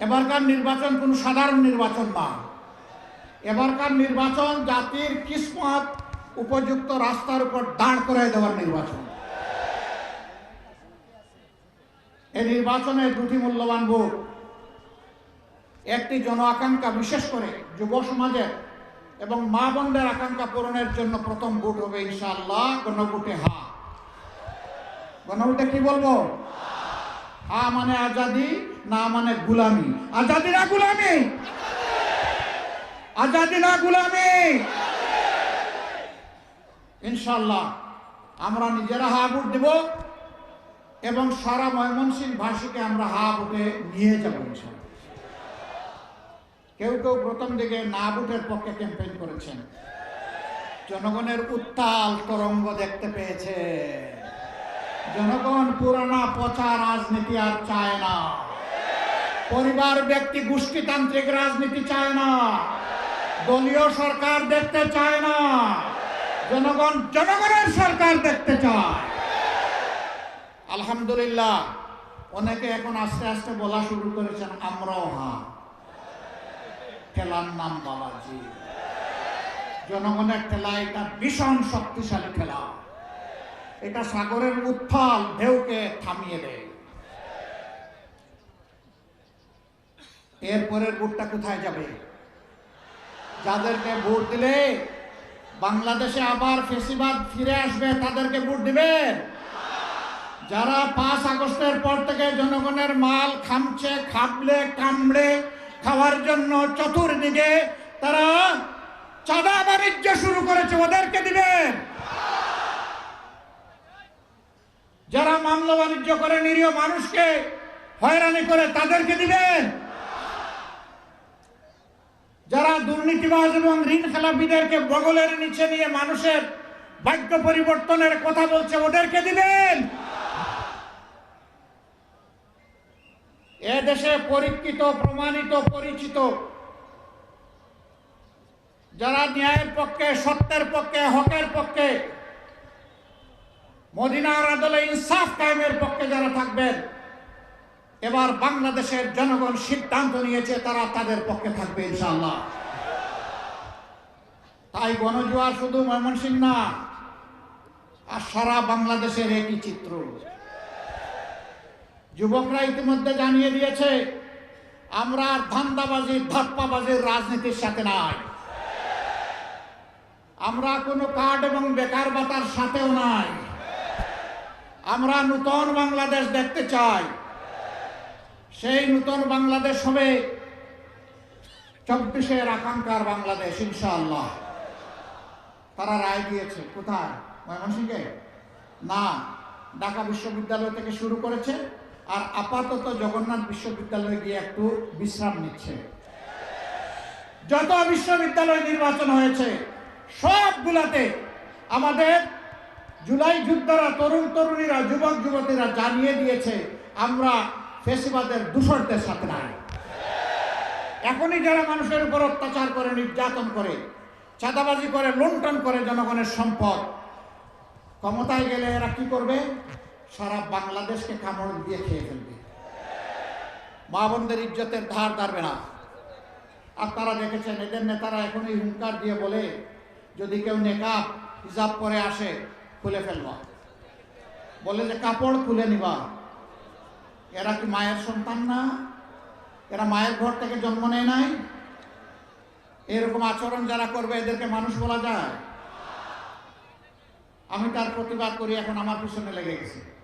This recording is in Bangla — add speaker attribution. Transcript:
Speaker 1: এবারকার নির্বাচন কোনো সাধারণ নির্বাচন না। এবারকার নির্বাচন জাতির কিসমত উপযুক্ত রাস্তার উপর দাঁড় করে দেওয়ার নির্বাচন। এই নির্বাচনে দুটি মূল্যবান ভোট। একটি জন আকাঙ্ক্ষা বিশেষ করে যুব সমাজের এবং মা বোনদের আকাঙ্ক্ষা পূরণের জন্য প্রথম ভোট হবে ইনশাআল্লাহ গণভোটে হা। গণভোটে কি বলব? হা মানে আজাদি না মানে গুলামি। আজাদি না গুলামি? আজাদি না গুলামি? ইনশাল্লাহ আমরা নিজেরা হা ভোট দেব এবং সারা ময়মনসিংহ ভাষীকে আমরা হা ভোটে নিয়ে যাব কেউ কেউ প্রথম দিকে না ভোটের পক্ষে ক্যাম্পেইন করেছেন। জনগণের উত্তাল তরঙ্গ দেখতে পেয়েছে। জনগণ পুরানা পচা রাজনীতি আর চায় না। পরিবার, ব্যক্তি, গোষ্ঠীতান্ত্রিক রাজনীতি চায় না। দলীয় সরকার দেখতে চায় না। জনগণ, জনগণের সরকার দেখতে চায়। আলহামদুলিল্লাহ, অনেকে এখন আস্তে আস্তে বলা শুরু করেছেন, আমরাও হা। খেলার নাম বাবাজি জনগণের খেলা এটা ভীষণ শক্তিশালী খেলা। এটা সাগরের উত্থাল, ঢেউকে থামিয়ে দেয় এরপরের ভোটটা কোথায় যাবে? যাদেরকে ভোট দিলে বাংলাদেশে আবার ফেসিবাদ ফিরে আসবে, তাদেরকে ভোট দিবেন? যারা পাঁচ আগস্টের পর থেকে জনগণের মাল খামছে, খাবলে, কামড়ে খাওয়ার জন্য চতুর্দিকে তারা চাঁদা বাণিজ্য শুরু করেছে, ওদেরকে দিবেন? যারা মামলা বাণিজ্য করে, নিরীহ মানুষকে হয়রানি করে, তাদেরকে দিবেন? যারা দুর্নীতিবাজ এবং ঋণ খেলাপিদেরকে বগলের নিচে নিয়ে মানুষের ভাগ্য পরিবর্তনের কথা বলছে, ওদেরকে দিবেন। এ দেশে পরীক্ষিত, প্রমাণিত, পরিচিত, যারা ন্যায়ের পক্ষে, সত্যের পক্ষে, হকের পক্ষে, মদিনার আদলে ইনসাফ কায়েমের পক্ষে যারা থাকবেন এবার বাংলাদেশের জনগণ সিদ্ধান্ত নিয়েছে, তারা তাদের পক্ষে থাকবে ইনশাআল্লাহ। তাই গণজোয়ার শুধু ময়মনসিংহ না, আর সারা বাংলাদেশের একই চিত্র। যুবকরা ইতিমধ্যে জানিয়ে দিয়েছে, আমরা আর ধান্দাবাজি, ধাপ্পাবাজির রাজনীতির সাথে নাই। আমরা কোনো কার্ড এবং বেকার বাতার সাথেও নাই। আমরা নূতন বাংলাদেশ দেখতে চাই। সেই নূতন বাংলাদেশ হবে। চব্বিশের আকাঙ্ক্ষার বাংলাদেশ, ইনশাআল্লাহ। তারা রায় দিয়েছে। কোথায়? ময়মনসিংহে? না, ঢাকা বিশ্ববিদ্যালয় থেকে শুরু করেছে আর আপাতত জগন্নাথ বিশ্ববিদ্যালয়ে গিয়ে একটু বিশ্রাম নিচ্ছে। যত বিশ্ববিদ্যালয় নির্বাচন হয়েছে, সবগুলাতে আমাদের জুলাই যুদ্ধরা তরুণ তরুণীরা, যুবক যুবতীরা জানিয়ে দিয়েছে, আমরা ফেসিবাদের দূষণদের সাথে নাই। এখনই যারা মানুষের উপর অত্যাচার করে, নির্যাতন করে, চাঁদাবাজি করে, লুণ্ঠন করে জনগণের সম্পদ, ক্ষমতায় গেলে এরা কি করবে? সারা বাংলাদেশকে কামড় দিয়ে খেয়ে ফেলবে। মা বোনদের ইজ্জতের ধার ধারবে না। আপনারা দেখেছেন, এদের নেতারা এখনই হুঙ্কার দিয়ে বলে, যদি কেউ নেকাব, হিজাব পরে আসে, খুলে ফেলবা। বলে যে, কাপড় খুলে নিবা। এরা কি মায়ের সন্তান না? এরা মায়ের ঘর থেকে জন্ম নেয় নাই? এরকম আচরণ যারা করবে, এদেরকে মানুষ বলা যায়। আমি তার প্রতিবাদ করি, এখন আমার পিছনে লেগে গেছে।